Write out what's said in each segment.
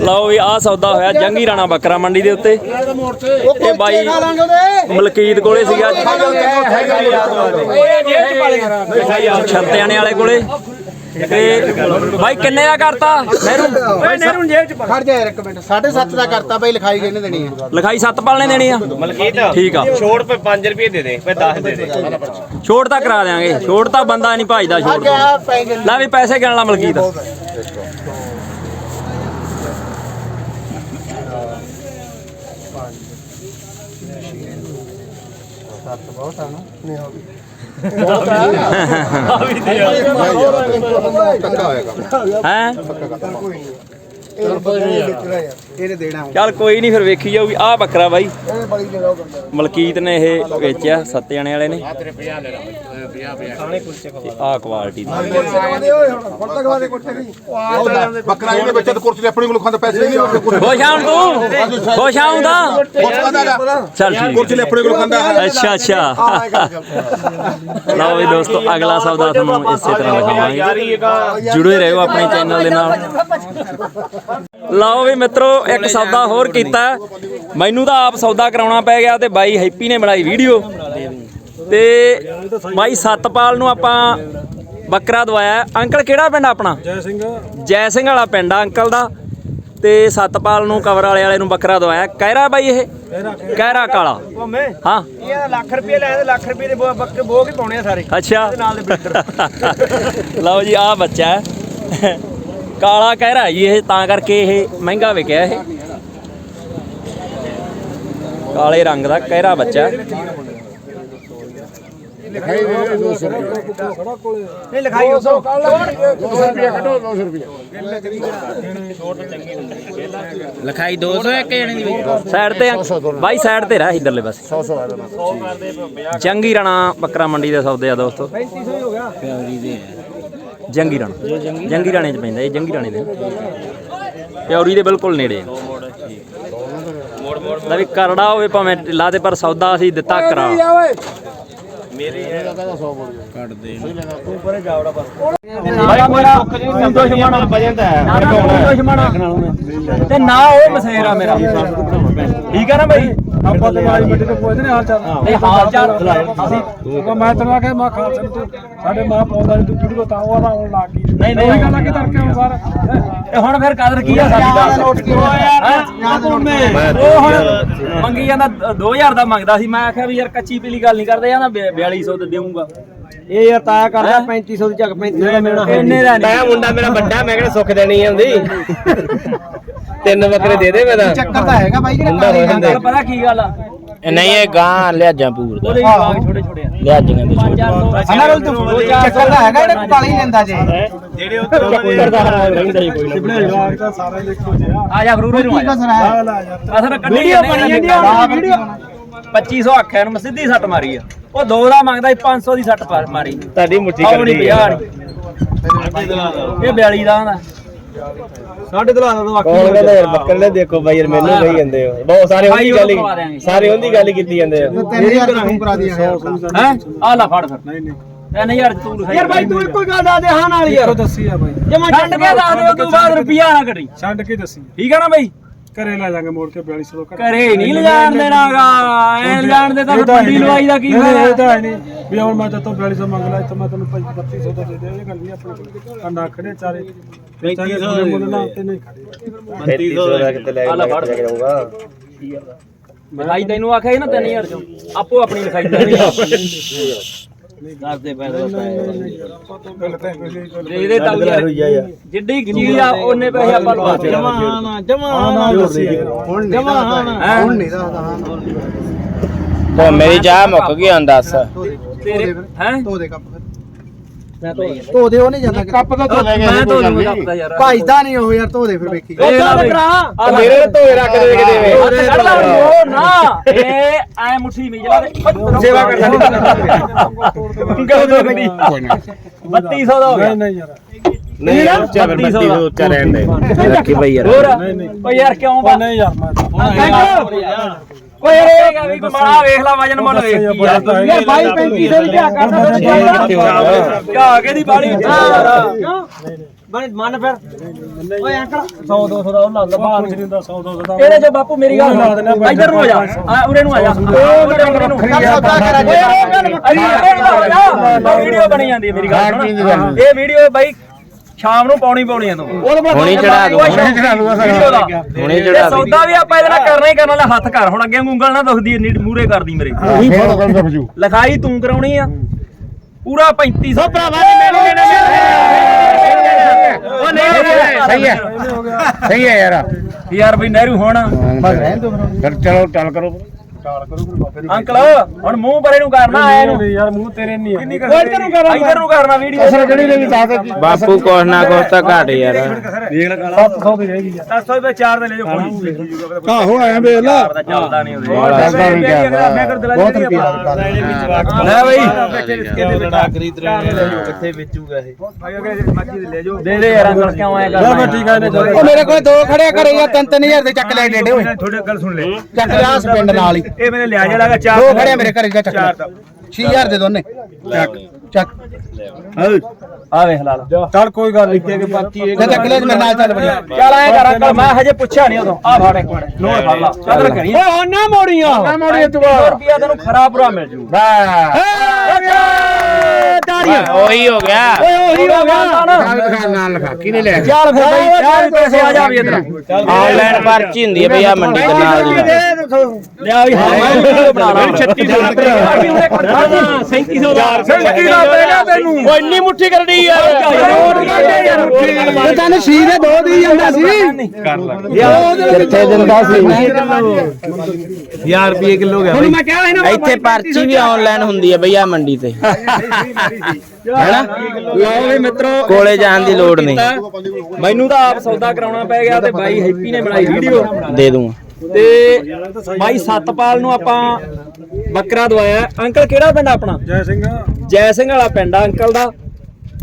ਲਓ ਵੀ ਆਹ ਸੌਦਾ ਹੋਇਆ ਜੰਗੀ ਰਾਣਾ ਬੱਕਰਾ ਮੰਡੀ ਦੇ ਉੱਤੇ। ਇਹ ਬਾਈ ਮਲਕੀਤ ਕੋਲੇ ਸੀਗਾ। ਛੱਤਿਆਣੇ ਵਾਲੇ ਕੋਲੇ। ਤੇ ਬਾਈ ਕਿੰਨੇ ਦਾ ਕਰਤਾ? ਨਹਿਰੂ? ਨਹਿਰੂ ਜੇਬ ਚ ਖੜ ਜਾ ਯਾਰ ਇੱਕ ਮਿੰਟ। 7.5 ਦਾ ਕਰਤਾ ਬਈ ਲਿਖਾਈ ਕਿਹਨੇ ਦੇਣੀ ਹੈ ਲਿਖਾਈ ਸੱਤ ਪਾਲਣੇ ਦੇਣੀ ਆ। ਮਲਕੀਤ ਠੀਕ ਆ। ਛੋੜ ਪੇ 5 ਰੁਪਏ ਦੇ ਦੇ ਪੇ 10 ਦੇ ਦੇ। ਛੋੜ ਤਾਂ ਕਰਾ ਦਿਆਂਗੇ। ਛੋੜ ਤਾਂ ਬੰਦਾ ਨਹੀਂ ਭਾਜਦਾ ਛੋੜ ਆ ਲੈ ਵੀ ਪੈਸੇ ਗਿਣ ਲਾ ਮਲਕੀਤ। ਬਹੁਤ ਆ ਨਾ। ਨਹੀਂ ਹੋ ਗਈ ਹੈ ਇਹਨੇ ਦੇਣਾ ਚੱਲ ਕੋਈ ਨਹੀਂ ਫਿਰ ਵੇਖੀ ਜਾਊਗੀ। ਆਹ ਬੱਕਰਾ ਬਾਈ। ਇਹਨੇ ਬੜੀ ਦੇ ਲਓ ਬੰਦਾ। ਮਲਕੀਤ ਨੇ ਇਹ ਵੇਚਿਆ ਸੱਤ ਜਣੇ ਵਾਲੇ ਨੇ। ਆਹ ਕੁਆਲਿਟੀ ਦੀ। ਬੱਕਰਾ ਇਹਨੇ ਬੱਚੇ ਤੇ ਕੁਰਸੀ ਤੇ ਆਪਣੇ ਕੋਲ ਖਾਂਦਾ ਪੈਸੇ ਨਹੀਂ ਆਪਣੇ ਕੋਲ ਖੁਸ਼ ਆਉਂ ਤੂੰ? ਖੁਸ਼ ਆਉਂ ਦਾ ਚੱਲ ਠੀਕ ਕੁਰਸੀ ਲੈ ਆਪਣੇ ਕੋਲ ਖਾਂਦਾ ਹੈ। ਅੱਛਾ ਅੱਛਾ। ਲਓ ਵੀ ਦੋਸਤੋ ਅਗਲਾ ਸੌਦਾ ਤੁਹਾਨੂੰ ਇਸੇ ਤਰ੍ਹਾਂ ਦਿਖਾਵਾਂਗੇ। ਜੁੜੇ ਰਹੋ ਆਪਣੇ ਚੈਨਲ ਦੇ ਨਾਲ। ਲਓ ਵੀ ਮਿੱਤਰੋ ਇੱਕ ਸੌਦਾ ਹੋਰ ਕੀਤਾ। ਮੈਨੂੰ ਤਾਂ ਆਪ ਸੌਦਾ ਕਰਾਉਣਾ ਪੈ ਗਿਆ ਤੇ ਬਾਈ ਹੈਪੀ ਨੇ ਬਣਾਈ ਵੀਡੀਓ। ਤੇ ਬਾਈ ਸਤਪਾਲ ਨੂੰ ਆਪਾਂ ਬੱਕਰਾ ਦਵਾਇਆ। ਅੰਕਲ ਕਿਹੜਾ ਪਿੰਡ ਆਪਣਾ? ਜੈ ਸਿੰਘ। ਜੈ ਸਿੰਘ ਵਾਲਾ ਪਿੰਡ ਆ ਅੰਕਲ ਦਾ। ਤੇ ਸਤਪਾਲ ਨੂੰ ਕਵਰ ਵਾਲੇ ਵਾਲੇ ਨੂੰ ਬੱਕਰਾ ਦਵਾਇਆ। ਕਹਿਰਾ ਬਾਈ ਇਹ? ਕਹਿਰਾ ਕਾਲਾ। ਹਾਂ। ਇਹ ਲੱਖ ਰੁਪਏ ਲੈ ਤੇ ਲੱਖ ਰੁਪਏ ਦੇ ਬੋ- ਬੱਕੇ ਬੋਗ ਹੀ ਪਾਉਣੇ ਆ ਸਾਰੇ। ਅੱਛਾ। ਨਾਲ ਦੇ ਬ੍ਰਦਰ ਲਓ ਜੀ ਆਹ ਬੱਚਾ ਹੈ। ਕਾਲਾ ਕਹਿਰਾ ਜੀ ਇਹ ਤਾਂ ਕਰਕੇ ਇਹ ਮਹਿੰਗਾ ਵਿਕਿਆ ਇਹ। ਕਾਲੇ ਰੰਗ ਦਾ ਕਹਿਰਾ ਬੱਚਾ? ਹੈ। ਨਹੀਂ ਲਿਖਾਈ ਉਸੋ ਲਿਖਾਈ 200 ਇੱਕ ਜਣੇ ਦੀ ਸਾਈਡ ਤੇ ਬਾਈ ਸਾਈਡ ਤੇ ਰਹਿ ਇਧਰਲੇ ਪਾਸੇ। 100 ਜੰਗੀ ਰਾਣਾ ਬੱਕਰਾ ਮੰਡੀ ਦੇ ਸੌਦੇ ਆ ਦੋਸਤੋ। 3500 ਹੋ ਗਿਆ। ਜੰਗੀ ਰਾਣਾ। ਜੰਗੀ ਰਾਣੇ ਚ ਪੈਂਦਾ ਇਹ ਜੰਗੀ ਰਾਣੇ ਦੇ। ਪਿਉਰੀ ਦੇ ਬਿਲਕੁਲ ਨੇੜੇ ਆ। ਲੈ ਵੀ ਕਰੜਾ ਹੋਵੇ ਭਾਵੇਂ ਢਿੱਲਾ ਤੇ ਪਰ ਸੌਦਾ ਅਸੀਂ ਦਿੱਤਾ ਕਰਾ। ਤੇ ਨਾ ਉਹ ਮਸੇਰਾ ਮੇਰਾ। ਠੀਕ ਹੈ ਨਾ ਬਾਈ? ਆਪਾਂ ਤੇ ਮਾਰੀ ਮਿੱਟੀ ਤੇ ਪੁੱਛਦੇ ਨੇ ਹਾਲ ਚਾਲ। ਨਹੀਂ ਹਾਲ ਚਾਲ ਅਸੀਂ ਉਹ ਮੈਂ ਤੈਨੂੰ ਆਖਿਆ ਮੈਂ ਖਾਲਸਾ ਨੂੰ ਤੂੰ ਸਾਡੇ ਮਾਂ ਪਾਉਂਦਾ ਨਹੀਂ ਤੂੰ ਵੀਡੀਓ ਤਾਂ ਉਹ ਆਦਾ ਹੁਣ ਲੱਗ ਗਈ ਨਹੀਂ, ਨਹੀਂ। ਉਹੀ ਗੱਲ ਆ ਕਿ ਤੜਕੇ ਹੁਣ ਸਾਰਾ ਤੇ ਹੁਣ ਫਿਰ ਕਦਰ ਕੀ ਆ ਸਾਡੀ ਦਾ ਨੋਟ ਕੀ ਹੋਇਆ? ਉਹ ਹੁਣ ਮੰਗੀ ਜਾਂਦਾ 2000 ਦਾ ਮੰਗਦਾ ਸੀ ਮੈਂ ਆਖਿਆ ਵੀ ਯਾਰ ਕੱਚੀ ਪੀਲੀ ਗੱਲ ਨਹੀਂ ਕਰਦੇ ਜਾਂਦਾ 4200 ਤੇ ਦੇਊਂਗਾ। ਇਹ ਯਾਰ ਤਾਇਆ ਕਰਦਾ 3500 ਦੀ ਚੱਕ 3500 ਦਾ ਮੇਣਾ। ਇੰਨੇ ਦਾ ਨਹੀਂ ਮੈਂ ਮੁੰਡਾ ਮੇਰਾ ਵੱਡਾ ਮੈਂ ਕਿਹੜਾ ਸੁੱਖ ਦੇਣੀ ਆਉਂਦੀ ਤਿੰਨ ਬੱਕਰੇ ਦੇ ਦੇ ਮੈਂ ਤਾਂ। ਚੱਕਰ ਤਾਂ ਹੈਗਾ ਬਾਈ ਜਿਹੜਾ ਗੱਲ ਪਤਾ ਕੀ ਗੱਲ ਆ? ਨਹੀਂ ਇਹ ਗਾਂ ਲਿਆਜਾਂ ਪੂਰ ਬਾਗ ਛੋਟੇ ਛੋਟੇ ਲਿਆਜਾਂ ਦੇ ਛੋਟੇ। ਅਨਾ ਰੋਲ ਤੂੰ ਚੱਕਰ ਤਾਂ ਹੈਗਾ ਜਿਹੜਾ ਕਾਲੀ ਲੈਂਦਾ ਜੇ। ਜਵਾਕ ਤਾਂ ਸਾਰਾ ਹੀ ਦੇਖੋ ਜੀ ਆ। ਆ ਜਾ ਫਰੂਰੇ ਨੂੰ ਆ ਜਾ। ਅਸਰ ਕੱਢੀ ਵੀਡੀਓ ਬਣੀ ਜਾਂਦੀ ਆ ਵੀਡੀਓ। 2500 ਆਖਿਆ ਮੈਂ ਸਿੱਧੀ ਸੱਟ ਮਾਰੀ ਆ। ਉਹ ਦੋ ਦਾ ਮੰਗਦਾ ਸੀ 500 ਦੀ ਸੱਟ ਪਾ- ਮਾਰੀ। ਤੁਹਾਡੀ ਮੁੱਠੀ ਆਉ ਨਹੀਂ 50 ਇਹ 42 ਦਾ ਆਂਦਾ ਸਾਡੇ ਦਲਾਲ ਦਾ ਕੌਣ ਕਹਿੰਦਾ ਯਾਰ ਬੱਕਰੇ ਨੇ ਦੇਖੋ ਬਾਈ ਯਾਰ ਮੈਨੂੰ ਕਹੀ ਜਾਂਦੇ ਹੋ। ਬਹੁਤ ਸਾਰੇ ਉਹਦੀ ਗੱਲ। ਹੀ ਸਾਰੇ ਉਹਦੀ ਗੱਲ ਹੀ ਕੀਤੀ ਜਾਂਦੇ ਆ 3000 ਤੂੰ ਕਰਾ ਦੀ ਹੈ? ਆ ਲੈ ਫੜ ਫਿਰ। ਨਹੀਂ ਨਹੀਂ। 3000 ਤੂੰ ਲਿਖਾਈ ਯਾਰ ਬਾਈ ਤੂੰ ਇੱਕੋ ਗੱਲ ਦੱਸ ਦੇ ਹਾਂ ਨਾਲ ਯਾਰ ਦੱਸੀ ਆ ਬਾਈ। ਜਮਾ ਛੱਡ ਕੇ ਦੱਸ ਦਿਓ ਤੂੰ ਬਾਅਦ ਰੁਪਿਆ ਨਾ ਕਰੀ ਛੱਡ ਕੇ ਦੱਸੀ ਠੀਕ ਆ ਨਾ ਬਈ? ਘਰੇ ਲੈ ਜਾਾਂਗੇ ਮੋੜ ਕੇ 4200 ਤੋਂ ਘਰੇ। ਨਹੀਂ ਲਿਜਾਣ ਦੇਣਾਗਾ ਐ ਲਿਜਾਣ ਦੇ ਤਾਂ ਮੰਡੀ ਲਵਾਈ ਦਾ ਕੀ ਨਹੀਂ, ਇਹ ਫਾਇਦਾ ਤਾਂ ਹੈ ਨਹੀਂ। ਵੀ ਹੁਣ ਮੈਂ ਤੇਤੋਂ 4200 ਮੰਗ ਲਿਆ ਇੱਥੇ ਮੈਂ ਤੈਨੂੰ 3200 ਦਾ ਦੇ ਦੇ ਇਹ ਗੱਲ ਨਹੀਂ ਆਪਣੇ ਕੋਲ। ਕੰਡਾ ਖੜੇ ਚਾਰੇ। 3500 ਦੇ ਮੁੱਲ ਨਾਲ ਤੇ ਨਹੀਂ ਖੜੇ। 3500 ਦਾ ਕਿਤੇ ਲੈ। ਕੇ ਜਾਊਗਾ। ਲਿਖਾਈ ਤੈਨੂੰ ਆਖਿਆ ਸੀ ਨਾ 3000 ਚੋਂ। ਆਪੋ ਆਪਣੀ ਲਿਖਾਈ ਦੇ ਤਾਂ ਤਾਂ ਜਿੱਡੀ ਚੀਜ਼ ਆ ਉਹਨੇ ਪੈਸੇ ਆਪਾਂ ਨਾ। ਹੁਣ ਹੁਣ ਨਹੀਂ ਦੱਸਦਾ। ਮੇਰੀ ਚਾਹ ਮੁੱਕ ਗਈ ਹੁਣ ਦੱਸ। ਤੇਰੇ ਹੈ? ਧੋ ਦੇ ਕੱਪ ਧੋ ਦੇ ਉਹ ਨਹੀਂ ਜਾਂਦਾ ਕੱਪ ਤਾਂ ਮੈਂ ਤੋਂ ਨਹੀਂ। ਦੱਸਦਾ ਯਾਰ। ਭਾਈਦਾ ਨਹੀਂ ਉਹ ਯਾਰ ਧੋ ਦੇ ਫਿਰ ਵੇਖੀ। ਇਹ ਲਾ ਬਈ। ਆ ਲੈ। ਮੇਰੇ ਧੋਏ ਰੱਖ ਦੇ ਕਿਤੇ ਵੇ। ਹੱਥ ਕੱਢ ਲਾ ਉਹ ਨਾ। ਇਹ ਐ ਮੁੱਠੀ ਮਿਜਲਾ ਦੇ। ਸੇਵਾ ਕਰ ਸਾਡੀ ਕੋਈ ਨਾ। 3200 ਦਾ ਹੋ ਗਿਆ। ਨਹੀਂ ਨਹੀਂ ਯਾਰ। ਨਹੀਂ ਉੱਚਾ ਫਿਰ 3200 ਉੱਚਾ ਰਹਿਣ ਦੇ। ਰੱਖੀ ਬਈ ਯਾਰ। ਹੋਰ। ਨਹੀਂ ਨਹੀਂ। ਓ ਯਾਰ ਕਿਉਂ ਬਾ ਨਹੀਂ ਯਾਰ ਮੈਂ ਓਏ ਵੀ ਕਮਾਣਾ ਵੇਖ ਲੈ ਵਜਨ ਮੁੱਲ ਵੇਖ। ਯਾਰ ਬਾਈ 3500 ਦੀ ਝਾਕ ਕਰਦਾ ਕਿੱਥੇ ਹੋਣਾ ਕਿਆ ਕੇ ਦੀ ਬਾੜੀ ਮੰਨ ਫਿਰ ਓਏ ਅੰਕਲ 100 200 ਦਾ ਉਹ ਲਾ ਲਾ ਬਾਹਰ ਨਹੀਂ ਹੁੰਦਾ 100 200 ਦਾ ਇਹਦੇ ਚ ਬਾਪੂ ਮੇਰੀ ਗੱਲ। ਇੱਧਰ ਨੂੰ ਆ ਜਾ ਆ ਉਰੇ ਨੂੰ ਆ ਜਾ ਉਹ ਵੱਖਰੀ ਨੂੰ ਵੀਡੀਓ ਬਣੀ ਜਾਂਦੀ ਹੈ ਮੇਰੀ ਗੱਲ। ਇਹ ਵੀਡੀਓ ਬਾਈ ਸ਼ਾਮ ਨੂੰ ਪਾਉਣੀ ਪਾਉਣੀ ਹੈ ਤੂੰ। ਹੁਣੀ ਚੜਾ ਦੂੰ ਹੁਣੀ ਚੜਾ ਦੂੰਗਾ। ਹੁਣੀ ਚੜਾ ਦੂੰ ਸੌਦਾ ਵੀ ਆਪਾਂ ਇਹਦੇ ਨਾਲ ਕਰਨਾ ਹੀ ਕਰਨਾ ਲੈ ਹੱਥ ਕਰ ਹੁਣ ਅੱਗੇ ਉਂਗਲ ਨਾ ਦੁਖਦੀ ਇੰਨੀ ਮੂਰੇ ਕਰਦੀ ਮੇਰੇ। ਲਿਖਾਈ ਤੂੰ ਕਰਾਉਣੀ ਆ। ਪੂਰਾ 3500 ਭਰਾਵਾ ਦੀ ਮੈਨੂੰ ਉਹ ਨਹੀਂ ਸਹੀ ਹੈ। ਸਹੀ ਹੈ। ਯਾਰ। ਯਾਰ ਬਈ ਨਹਿਰੂ ਹੁਣ। ਫਿਰ। ਚਲੋ ਟਲ ਕਰੋ। ਅੰਕਲ ਹੁਣ ਮੂੰਹ ਪਰੇ ਨੂੰ ਕਰਨਾ ਆਇਆ ਨੂੰ ਯਾਰ ਮੂੰਹ ਤੇਰੇ ਨਹੀਂ ਉਹ ਇੱਧਰ ਨੂੰ ਕਰਨਾ ਇੱਧਰ ਨੂੰ ਕਰਨਾ ਵੀਡੀਓ। ਜਿਹੜੀ ਨੇ ਵੀ ਦੱਸ ਬਾਪੂ ਕੁਛ ਨਾ ਕੁਛ ਤਾਂ ਘਟ ਯਾਰ। 700 ਦੀ ਰਹਿ ਗਈ ਯਾਰ 700 ਰੁਪਏ ਚਾਰ ਦੇ ਲੈ ਜਾਓ ਕੋਈ ਆਹੋ ਆਇਆ ਵੇਖ ਲਾ। ਦਾ ਚੱਲਦਾ ਨਹੀਂ ਉਹਦੇ ਚੱਲਦਾ ਨੀ ਕਿਆ ਮੈਂ ਕਰ ਦਿਲਾ ਬਹੁਤ ਰੁਪਿਆ ਲੈ ਬਈ। ਕਿੱਥੇ ਵੇਚੂਗਾ? ਇਹ? ਮੱਛੀ ਦੇ ਲੈ ਜਾਓ। ਦੇ ਦੇ ਯਾਰ ਅੰਕਲ ਕਿਉਂ ਆਇਆ ਲੈ ਮੈਂ ਠੀਕ ਆ ਇਹਨੇ ਚੱਲ। ਉਹ ਮੇਰੇ ਕੋਲ ਦੋ ਖੜਿਆ ਘਰੇ ਆ 3-3000 ਦੇ ਚੱਕ ਲੈ ਡੇਡੇ ਓਏ। ਤੁਹਾਡੇ ਗੱਲ ਸੁਣ ਲੈ। ਚੱਕ ਲਿਆ ਉਸ ਪਿੰਡ ਨਾਲ ਹੀ। ਇਹ ਮੈਨੇ ਲਿਆ ਜਿਹੜਾ ਚਾਰ ਦੋ ਖੜਿਆ ਮੇਰੇ ਘਰੇ ਜਾ ਚੱਕ ਚਾਰ ਤਾਂ 6000 ਦੇ ਦੋਨੇ ਚੱਕ ਚੱਕ। ਆ ਵੇਖ ਲਾ ਲਾ। ਚੱਲ ਕੋਈ ਗੱਲ ਨਹੀਂ ਕਿ ਬਾਕੀ ਜਾ ਚੱਕ ਲੈ ਮੇਰੇ ਨਾਲ ਚੱਲ ਬੜੀ ਚੱਲ ਆਏ ਕਰ ਅੰਕਲ ਮੈਂ ਹਜੇ ਪੁੱਛਿਆ ਨਹੀਂ ਉਦੋਂ। ਆ ਫੜ ਇੱਕ ਮਿੰਟ ਨੋਟ ਫੜ ਲਾ। ਚੱਲ ਕਰੀ ਓਏ ਨਾ ਮੋੜੀਆਂ। ਨਾ ਮੋੜੀਆਂ ਤੂੰ ਰੁਪਿਆ ਤੈਨੂੰ ਖਰਾ ਭਰਾ ਮਿਲ ਜੂ। ਉਹੀ ਹੋ ਗਿਆ। ਉਹੀ ਹੋ ਗਿਆ। ਨਾਲ ਲਿਖਾ। ਕਿਨੇ ਲੈ ਚੱਲ ਫਿਰ ਬਈ ਚਾਰ ਪੈਸੇ ਆ ਜਾ ਵੀ ਇਧਰ। ਆਨਲਾਈਨ ਪਰਚੀ ਹੁੰਦੀ ਹੈ ਭਈ ਆ ਮੰਡੀ ਦੇ ਨਾਲ ਦੀ। ਲਿਆ ਵੀ ਹਾਂ ਮੈਂ ਵੀਡੀਓ ਬਣਾ ਲਾ। 3600 ਦਾ 3700 ਦਾ 37 ਦਾ ਪੈਗਾ ਤੈਨੂੰ? ਓ ਇੰਨੀ ਮੁੱਠੀ ਕਰਨੀ ਯਾਰ ਤੇ ਤੈਨੂੰ ਸ਼ੀ। ਦੇ ਦੋ ਦੀ ਜਾਂਦਾ ਸੀ? ਕਿੱਥੇ ਦਿੰਦਾ ਸੀ? 1000 ਰੁਪਏ ਕਿਲੋ ਗਿਆ ਹੁਣ ਮੈਂ ਕਿਹਾ ਇਹਨਾਂ ਇੱਥੇ ਪਰਚੀ ਵੀ ਆਨਲਾਈਨ ਹੁੰਦੀ ਹੈ ਆ ਮੰਡੀ ਤੇ। ਹੈਨਾ? ਲਓ ਵੀ ਮਿੱਤਰੋ ਕੋਲੇ ਜਾਣ ਦੀ ਲੋੜ ਨਹੀਂ। ਮੈਨੂੰ ਤਾਂ ਆਪ ਸੌਦਾ ਕਰਾਉਣਾ ਪੈ ਗਿਆ ਤੇ ਬਾਈ ਹੈਪੀ ਨੇ ਬਣਾਈ ਵੀਡੀਓ ਦੇ ਦੂੰਗਾ। ਤੇ ਬਾਈ ਸਤਪਾਲ ਨੂੰ ਆਪਾਂ ਬੱਕਰਾ ਦਵਾਇਆ। ਅੰਕਲ ਕਿਹੜਾ ਪਿੰਡ ਆਪਣਾ? ਜੈ ਸਿੰਘ ਜੈ ਸਿੰਘ ਵਾਲਾ ਪਿੰਡ ਆ ਅੰਕਲ ਦਾ।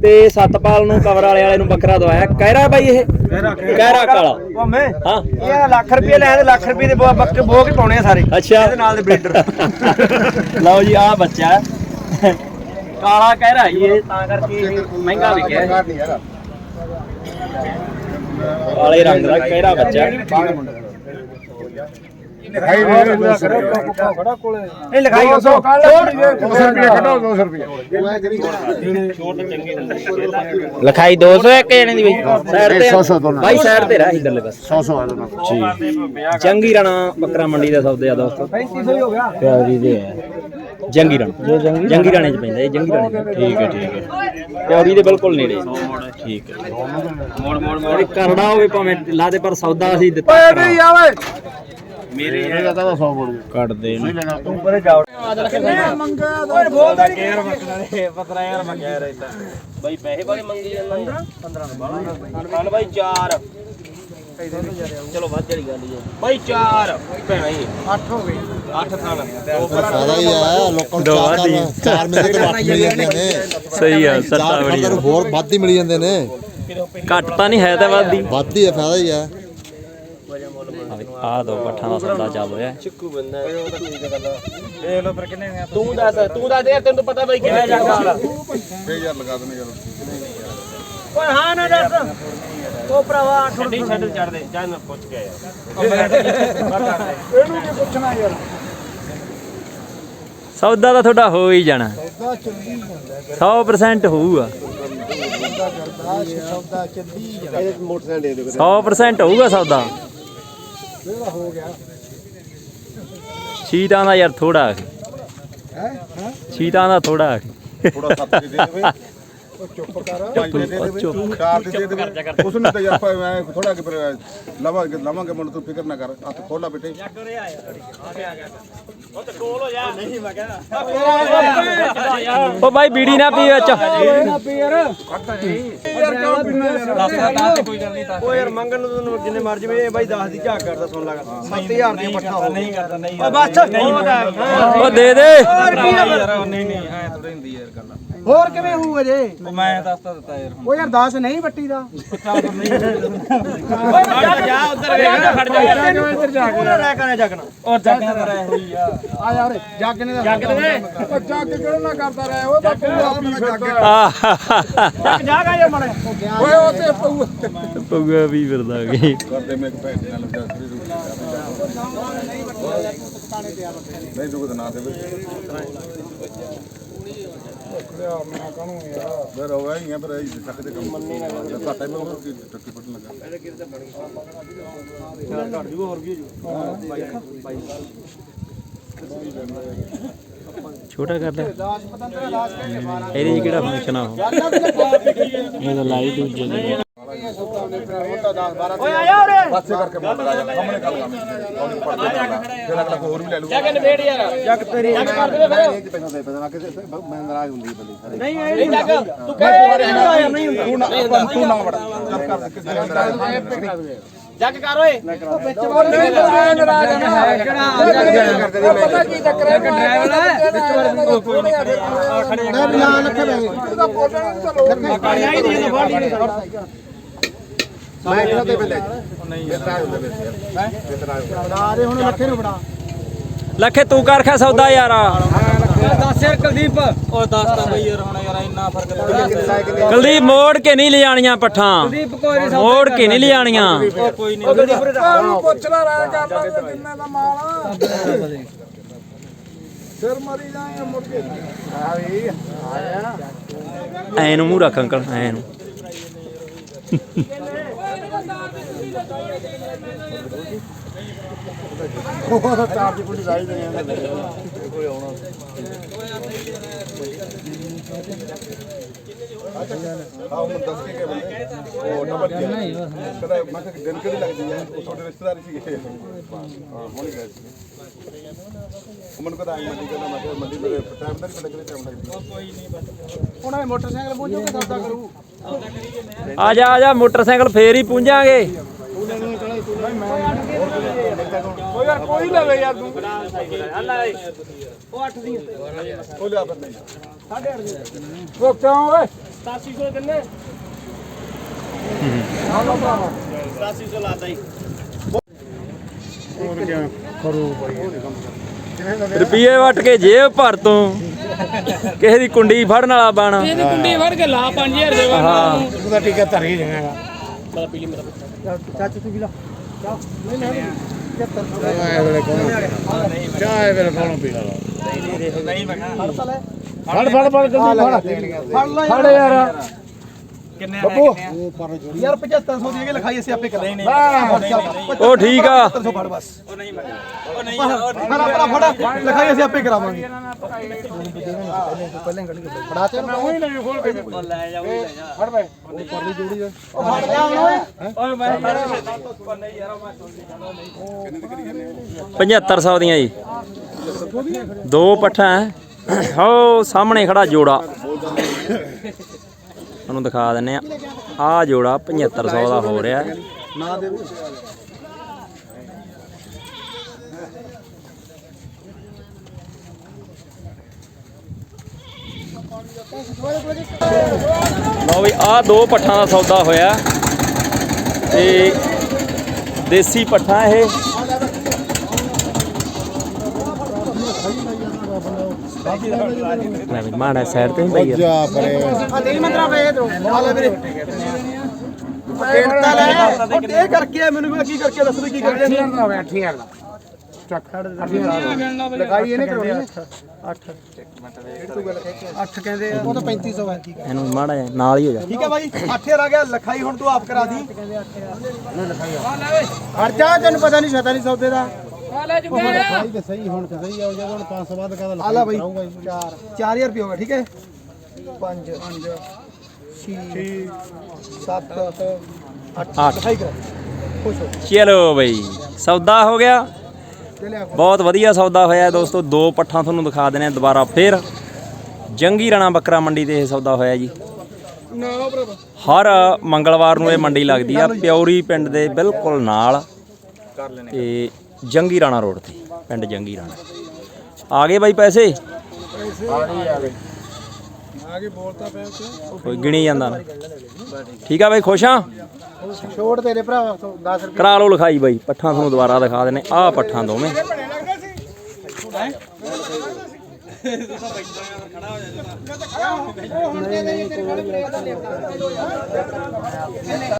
ਤੇ ਸਤਪਾਲ ਨੂੰ ਕਵਰ ਵਾਲੇ ਵਾਲੇ ਨੂੰ ਬੱਕਰਾ ਦਵਾਇਆ। ਕਹਿਰਾ ਬਾਈ ਇਹ? ਕਹਿਰਾ ਕਾਲਾ। ਭੰਮੇ ਹਾਂ। ਇਹ ਲੱਖ ਰੁਪਏ ਲੈ ਤੇ ਲੱਖ ਰੁਪਏ ਦੇ ਬੋ- ਬੱਕਰੇ ਬੋਗ ਹੀ ਪਾਉਣੇ ਆ ਸਾਰੇ। ਅੱਛਾ। ਇਹਦੇ ਨਾਲ ਦੇ ਬਰੀਡਰ। ਲਓ ਜੀ ਆਹ ਬੱਚਾ। ਕਾਲਾ ਕਹਿਰਾ ਇਹ ਤਾਂ ਕਰਕੇ ਮਹਿੰਗਾ ਵਿਕਿਆ। ਕਾਲੇ ਰੰਗ ਦਾ ਕਹਿਰਾ ਬੱਚਾ ਹੈ। ਖੜਾ ਕੋਲੇ ਇਹ ਲਿਖਾਈ 200 200 ਰੁਪਏ ਕੱਢੋ 200 ਰੁਪਏ ਲਿਖਾਈ 200 ਇੱਕ ਜਣੇ ਦੀ ਬਈ। ਸਾਈਡ ਤੇ। ਬਾਈ ਸਾਈਡ ਤੇ ਰਹਿ ਇਧਰਲੇ ਬਸ। 100 100 ਆ ਦੇਣਾ ਜੰਗੀ ਰਾਣਾ ਬੱਕਰਾ ਮੰਡੀ ਦੇ ਸੌਦੇ ਆ ਦੋਸਤੋ। 3500 ਹੀ ਹੋ ਗਿਆ। ਪਿਆਰੀ ਦੇ ਹੈ ਜੰਗੀ ਰਾਣਾ। ਜੋ ਜੰਗੀ ਜੰਗੀ ਰਾਣੇ ਚ ਪੈਂਦਾ ਇਹ ਜੰਗੀ ਰਾਣੇ ਚ ਠੀਕ ਹੈ ਠੀਕ ਹੈ। ਪਿਆਰੀ ਦੇ ਬਿਲਕੁਲ ਨੇੜੇ। ਠੀਕ ਹੈ। ਇਹ ਕਰੜਾ ਹੋਵੇ ਭਾਵੇਂ ਲਾ ਦੇ ਪਰ ਸੌਦਾ ਅਸੀਂ ਦਿੱਤਾ ਕਰਾ। ਮੇਰੇ ਦਾ ਤਾਂ 100 ਬੋਲ। ਕੱਢ ਦੇ ਇਹਨੂੰ। ਬਾਈ ਪੈਸੇ ਵਾਲੇ ਮੰਗੀ ਜਾਂਦਾ। 15 15 ਬਾਈ 4 ਚਲੋ ਵੱਧ ਜਿਹੜੀ ਗੱਲ ਹੀ ਹੈ ਬਾਈ 4 ਭੈਣਾ ਹੀ 8 ਹੋ ਗਏ। 8 ਥਾਣ ਫਾਇਦਾ ਹੀ ਆ ਲੋਕਾਂ ਨੂੰ ਚਾਰ ਚਾਰ ਚਾਰ ਮਿਲ ਕੇ ਵੱਧ ਮਿਲ ਜਾਂਦੇ ਨੇ। ਸਹੀ ਆ ਸੱਟਾ ਚਾਰ ਬੜੀ ਫਾਇਦਾ ਹੋਰ ਵੱਧ ਹੀ ਮਿਲ ਜਾਂਦੇ ਨੇ। ਘੱਟ ਤਾਂ ਨਹੀਂ ਹੈ ਤਾਂ ਵੱਧਦੀ। ਵੱਧ ਹੀ ਆ ਫਾਇਦਾ ਹੀ ਆ ਆ ਦੋ ਪੱਠਾਂ ਦਾ ਸੌਦਾ ਚੱਲ ਰਿਹਾ ਚਿੱਕੂ ਬੰਦਾ ਦੇਖ ਲੋ ਫਿਰ ਕਿੰਨੇ ਤੂੰ ਦੱਸ ਤੂੰ ਦੱਸ ਯਾਰ ਤੈਨੂੰ ਪਤਾ ਬਾਈ ਕਿੰਨੇ ਜਾਂਦਾ ਵਾਲਾ ਯਾਰ। ਲਗਾ ਦੇਣੇ ਯਾਰ ਓਏ ਹਾਂ ਨਾ ਦੱਸ। ਉਹ ਭਰਾਵਾ ਛੱਡੀ ਛੱਡ ਛੱਡ ਦੇ ਜਾ ਨਾ ਪੁੱਛ ਕੇ ਆਇਆ। ਸੌਦਾ ਤਾਂ ਤੁਹਾਡਾ ਹੋ ਹੀ ਜਾਣਾ। 100% ਹੋਊਗਾ। 100% ਹੋਊਗਾ ਸੌਦਾ। ਸ਼ੀਤਾਂ ਦਾ ਯਾਰ ਥੋੜਾ ਹੈ? ਸ਼ੀਤਾਂ ਦਾ ਥੋੜਾ ਹੈ ਥੋੜਾ ਸੱਤ ਦੇ ਦੇ ਵੇ ਚੁੱਪ ਕਰ। ਪੰਜ ਦੇ ਦੇ ਵੇ ਚਾਰ ਦੇ ਦੇ ਦੇ ਉਸ ਨੂੰ ਤਾਂ ਯਾਰ ਭਾਵੇਂ ਮੈਂ ਥੋੜਾ ਕਿ ਫਿਰ ਲਵਾਂਗੇ ਲਵਾਂਗੇ ਮਨ ਤੂੰ ਫਿਕਰ ਨਾ ਕਰ। ਹੱਥ ਖੋਲਾ ਬੇਟੇ। ਉਹ ਬਾਈ ਬੀੜੀ ਨਾ ਪੀ ਵਿੱਚ। ਓ ਯਾਰ ਮੰਗਣ ਨੂੰ ਜਿੰਨੇ ਮਰਜ਼ੀ ਵੇ ਬਾਈ 10 ਦੀ ਝਾਕ ਕਰਦਾ ਸੁਣ ਲਗਾ 7000 ਦੀ ਪੱਠਾ ਹੋ ਨਹੀਂ ਕਰਦਾ ਨਹੀਂ ਓ ਬਸ। ਉਹ ਦੇ ਦੇ। ਹੋਰ ਕਿਵੇਂ ਹੋਊ ਅਜੇ? ਮੈਂ ਦੱਸਤਾ ਦਿੱਤਾ ਯਾਰ ਉਹ ਯਾਰ 10 ਨਹੀਂ ਵੱਟੀ ਦਾ। ਜਾ ਉਧਰ ਖੜ ਜਾ। ਯਾਰ ਪੂਰਾ ਰਹਿ ਕਰੇ ਜਗਣਾ। ਉਹ ਜੱਗਾਂ ਦਾ ਰਹਿ ਹੋਈ ਆ। ਆ ਯਾਰ ਜੱਗ ਨੇ ਜੱਗ ਦੇ ਉਹ ਜੱਗ ਕਿਹੜਾ ਨਾ ਕਰਦਾ ਰਿਹਾ? ਉਹ ਤਾਂ ਪੂਰਾ ਵੀ ਫਿਰਦਾ। ਆਹ ਜਾ ਗਾ ਜਾ ਮੜੇ ਓਏ ਉਹ ਤੇ ਪਊ। ਪਊਗਾ ਵੀ ਫਿਰਦਾ ਗਈ ਕਰਦੇ ਮੈਂ ਇੱਕ ਭੈਣ ਨਾਲ ਜਾ ਕੇ ਨਹੀਂ ਦੁੱਧ ਨਾ ਦੇਵੇ ਫਿਰ ਉਹ ਆਈ ਹੈ ਫਿਰ ਇਹ ਸੱਕ ਦੇ ਕੰਮ ਮੰਨੀ ਨਾ ਘਾਟਾ ਮੈਂ ਉਹ ਕੀ ਟੱਕੀ ਪਟਣ ਲੱਗਾ ਛੋਟਾ ਕਰ ਲੈ। ਇਹਦੇ ਕਿਹੜਾ ਫੰਕਸ਼ਨ ਆ ਉਹ? ਇਹ ਤਾਂ ਲਾਈ ਦੂਜੇ ਦੇ। ਓਏ ਆ ਜਾ ਉਰੇ। ਪਾਸੇ ਕਰਕੇ ਮੋੜ ਲਾ ਜਾ ਸਾਹਮਣੇ ਕਰ ਲਾ। ਮੈਂ ਉਹਨੂੰ ਪੜ ਦੇ ਫਿਰ ਅਗਲਾ ਕੋਈ ਹੋਰ ਵੀ ਲੈ ਲੂਗਾ ਜਾ ਕੇ ਨਵੇੜ ਯਾਰ। ਜਗ ਤੇਰੀ ਜੱਗ ਕਰ ਦੇ ਫਿਰ। ਇਹ ਪੈਸਾ ਦੇ ਪੈਸਾ ਕਿ ਮੈਂ ਨਾਰਾਜ਼ ਹੁੰਦੀ ਬੰਦੀ ਸਾਰੇ। ਨਹੀਂ ਨਹੀਂ ਜੱਗ ਤੂੰ ਕਹਿ ਨਹੀਂ ਹੁੰਦਾ। ਨਹੀਂ ਤੂੰ ਨਾ ਤੂੰ ਨਾ ਵੜ। ਚੱਲ ਕਰ। ਕਿਸੇ ਨੇ ਨਾਰਾਜ਼ ਜੱਗ ਕਰ ਓਏ। ਪਤਾ ਕੀ ਚੱਕਰ ਹੈ? ਡਰਾਈਵਰ ਕੋਈ ਨਹੀਂ ਖੜੇ ਨਾ ਬਿਲਾ ਲੱਖੇ ਬੈ ਉਹਦਾ ਬੋਲਣਾ ਨਹੀਂ। ਚਲੋ ਆਈ ਨਹੀਂ ਫੜ ਲਈ ਮੈਂ ਇਹਨਾਂ ਦੇ ਨਹੀਂ ਹੁਣ ਲੱਖੇ ਨੂੰ ਬਣਾ। ਲੱਖੇ ਤੂੰ ਕਰ ਖਾ ਸੌਦਾ ਯਾਰ। ਦੱਸ ਯਾਰ ਕੁਲਦੀਪ। ਉਹ ਦੱਸ ਤਾਂ ਬਈ ਯਾਰ ਹੁਣ ਯਾਰ ਇੰਨਾ ਫ਼ਰਕ ਕੁਲਦੀਪ ਮੋੜ ਕੇ ਨਹੀਂ ਲਿਜਾਣੀਆਂ ਪੱਠਾਂ। ਕੋਈ ਨਹੀਂ ਮੋੜ ਕੇ ਨਹੀਂ ਲਿਜਾਣੀਆਂ ਕੋਈ ਨਹੀਂ ਉਹਨੂੰ ਪੁੱਛ ਲੈ ਰਾਇ ਕਰ ਲੈ ਕਿੰਨੇ ਦਾ ਮਾਲ ਸਿਰ ਮਰੀ ਜਾਏ ਮੁੜ ਕੇ ਆ ਵੀ ਆਇਆ ਐ ਨੂੰ ਮੂੰਹ ਰੱਖ ਅੰਕਲ ਐ ਨੂੰ। ਉਹ ਚਾਰ ਦੀ ਪੁੱਟੀ ਲਾਈ ਦੇ ਆਹ ਹੁਣ ਦੱਸ ਕੇ ਗਏ ਬੰਦੇ ਉਹ ਨੰਬਰ ਕੀ ਹੈ ਕਦਾ ਮੈਂ ਕਿਹਾ ਦਿਨ ਕਿਹੜੀ ਲੱਗਦੀ ਹੈ ਉਹ ਤੁਹਾਡੇ ਰਿਸ਼ਤੇਦਾਰ ਸੀਗੇ ਹਾਂ ਹੁਣ ਹੀ ਗਏ ਸੀ ਉਹ ਮੈਨੂੰ ਪਤਾ ਆਈ ਮੰਡੀ ਕਹਿੰਦਾ ਮੈਂ ਕਿਹਾ ਮੰਡੀ ਮੇਰੇ ਟਾਈਮ ਦਾ ਨਹੀਂ ਪਤਾ ਕਿਹੜੇ ਟਾਈਮ ਲੱਗਦੀ ਹੁਣ ਇਹ ਮੋਟਰਸਾਈਕਲ ਪਹੁੰਚੋ ਕੇ ਸੌਦਾ ਕਰੂ ਆ ਜਾ ਆ ਜਾ ਮੋਟਰਸਾਈਕਲ ਫੇਰ ਹੀ ਪੂੰਜਾਂਗੇ ਉਹ ਯਾਰ ਕੋਈ ਲਵੇ ਯਾਰ ਤੂੰ। ਉਹ ਲਿਆ ਫਿਰ ਨਹੀਂ ਉਹ ਕਿਉਂ ਓਏ? 8700 ਕਿੰਨੇ 8700 ਲਾਤਾ ਹੀ ਰੁਪਏ ਵਟ ਕੇ ਜੇਬ ਭਰ ਤੂੰ। ਕਿਸੇ ਦੀ ਕੁੰਡੀ ਫੜਨ ਵਾਲਾ ਬਣ। ਇਹਦੀ ਕੁੰਡੀ ਫੜ ਕੇ ਲਾ 5000 ਦੇ ਹਾਂ। ਉਹਦਾ ਟਿਕਾ ਧਰ ਹੀ ਜਾਏਗਾ। ਬੜਾ ਪੀਲੀ ਮੇਰਾ ਚਾਚੂ ਤੂੰ ਵੀ ਲਾ। ਨਹੀਂ ਨਹੀਂ ਚਾਹ ਵੇਲੇ ਕੋਣ ਚਾਹ ਵੇਲੇ ਕੋਣ ਪੀ ਲਾ? ਨਹੀਂ ਮੈਂ ਫੜ ਫੜ ਫੜ ਜਲਦੀ ਫੜ। ਫੜ ਯਾਰ। ਕਿੰਨੇ ਬੱਬੂ। ਯਾਰ 7500 ਦੀ ਇਹ ਲਿਖਾਈ ਅਸੀਂ ਆਪੇ ਕਰਾਂਗੇ। ਨਹੀਂ ਨਹੀਂ ਉਹ ਠੀਕ ਆ। 7500 ਫੜ ਬਸ। ਉਹ ਨਹੀਂ ਮੈਂ ਉਹ ਨਹੀਂ ਫੜ ਆਪਣਾ ਫੜ। ਲਿਖਾਈ ਅਸੀਂ ਆਪੇ ਕਰਾਵਾਂਗੇ। ਪਹਿਲਾਂ ਕੱਢ ਕੇ ਫੜਾ ਤੇ ਮੈਂ ਉਹੀ ਨਹੀਂ ਖੋਲ ਕੇ ਉਹ ਲੈ ਜਾ ਉਹ ਲੈ ਜਾ। ਫੜ ਬੈ। ਉਹ ਪਰਲੀ ਜੋੜੀ ਉਹ ਫੜ ਜਾ ਓਏ ਓਏ ਮੈਂ ਉਹ ਨਹੀਂ ਯਾਰ ਮੈਂ 7500 ਦੀਆਂ ਜੀ। ਦੋ ਪੱਠਾਂ। ਹੈ। ਹੋ ਸਾਹਮਣੇ ਖੜਾ ਜੋੜਾ। ਤੁਹਾਨੂੰ ਦਿਖਾ ਦਿੰਨੇ ਆ। ਆ ਜੋੜਾ 7500 ਦਾ ਹੋ ਰਿਹਾ। ਨਾ ਦੇ ਲਓ ਵੀ ਆ ਦੋ ਪੱਠਾਂ ਦਾ ਸੌਦਾ ਹੋਇਆ। ਤੇ ਦੇਸੀ ਪੱਠਾ ਇਹ। ਲੈ ਵੀ ਮਾੜਾ ਸਾਈਡ ਤੇ ਹੀ ਪਈ ਆ ਜਾ ਪਰੇ ਆ ਤੇਰੀ ਮੰਤਰਾ ਪਏ ਇਧਰੋਂ। ਆ ਲੈ ਵੀਰੇ। ਪੇਟਾ ਲੈ। ਉਹ ਦੇ ਕਰਕੇ ਮੈਨੂੰ ਵੀ ਕੀ ਕਰਕੇ ਦੱਸ ਵੀ ਕੀ ਕਰਦੇ ਨੇ। ਦਾ ਹੋਇਆ 8000 ਦਾ ਚੱਕ ਲਗਾਈ ਇਹਨੇ ਕਰਾਉਣੀ 8 8 ਕਹਿੰਦੇ ਉਹ ਤਾਂ 3500 ਹੈ ਠੀਕ ਹੈ ਇਹਨੂੰ ਮਾੜਾ ਜਿਹਾ ਨਾਲ ਹੀ ਹੋ ਜਾ। ਠੀਕ ਹੈ ਬਾਈ 8000 ਆ ਗਿਆ ਲਿਖਾਈ ਹੁਣ ਤੂੰ ਆਪ ਕਰਾ ਦੀ। ਖਰਚਾ ਤੈਨੂੰ ਪਤਾ ਨਹੀਂ ਛਤਾ ਨਹੀਂ ਸੌਦੇ ਦਾ। ਭਾਈ ਤੇ ਸਹੀ ਹੁਣ ਤੇ ਸਹੀ ਆ ਜਦੋਂ 500 ਵੱਧ ਕਹਦਾ ਆ ਲੈ ਬਾਈ 4 4000 ਰੁਪਏ ਹੋ ਗਿਆ ਠੀਕ ਹੈ? 5 5 6 7 8 ਅੱਠ। ਲਿਖਾਈ ਕਰਾ। ਖੁਸ਼ ਹੋ। ਚਲੋ ਬਈ ਸੌਦਾ ਹੋ ਗਿਆ। ਬਹੁਤ ਵਧੀਆ ਸੌਦਾ ਹੋਇਆ ਦੋਸਤੋ ਦੋ ਪੱਠਾਂ ਤੁਹਾਨੂੰ ਦਿਖਾ ਦਿੰਦੇ ਆ ਦੁਬਾਰਾ ਫੇਰ। ਜੰਗੀ ਰਾਣਾ ਬੱਕਰਾ ਮੰਡੀ ਤੇ ਇਹ ਸੌਦਾ ਹੋਇਆ ਜੀ। ਹਰ ਮੰਗਲਵਾਰ ਨੂੰ ਇਹ ਮੰਡੀ ਲੱਗਦੀ ਆ ਪਿਉਰੀ ਪਿੰਡ ਦੇ ਬਿਲਕੁਲ ਨਾਲ। ਤੇ ਜੰਗੀ ਰਾਣਾ ਰੋਡ ਤੇ ਪਿੰਡ ਜੰਗੀ ਰਾਣਾ। ਆ ਗਏ ਬਾਈ ਪੈਸੇ? ਕੋਈ ਗਿਣੀ ਜਾਂਦਾ ਨਾ। ਠੀਕ ਆ ਬਾਈ ਖੁਸ਼ ਆ? ਛੋੜ ਤੇਰੇ ਭਰਾ 10 ਰੁਪਏ। ਕਰਾ ਲਓ ਲਿਖਾਈ ਬਾਈ ਪੱਠਾਂ ਤੁਹਾਨੂੰ ਦੁਬਾਰਾ ਦਿਖਾ ਦਿੰਨੇ ਆ ਪੱਠਾਂ ਦੋਵੇਂ। ਖੜਾ ਹੋ ਜਾਂਦਾ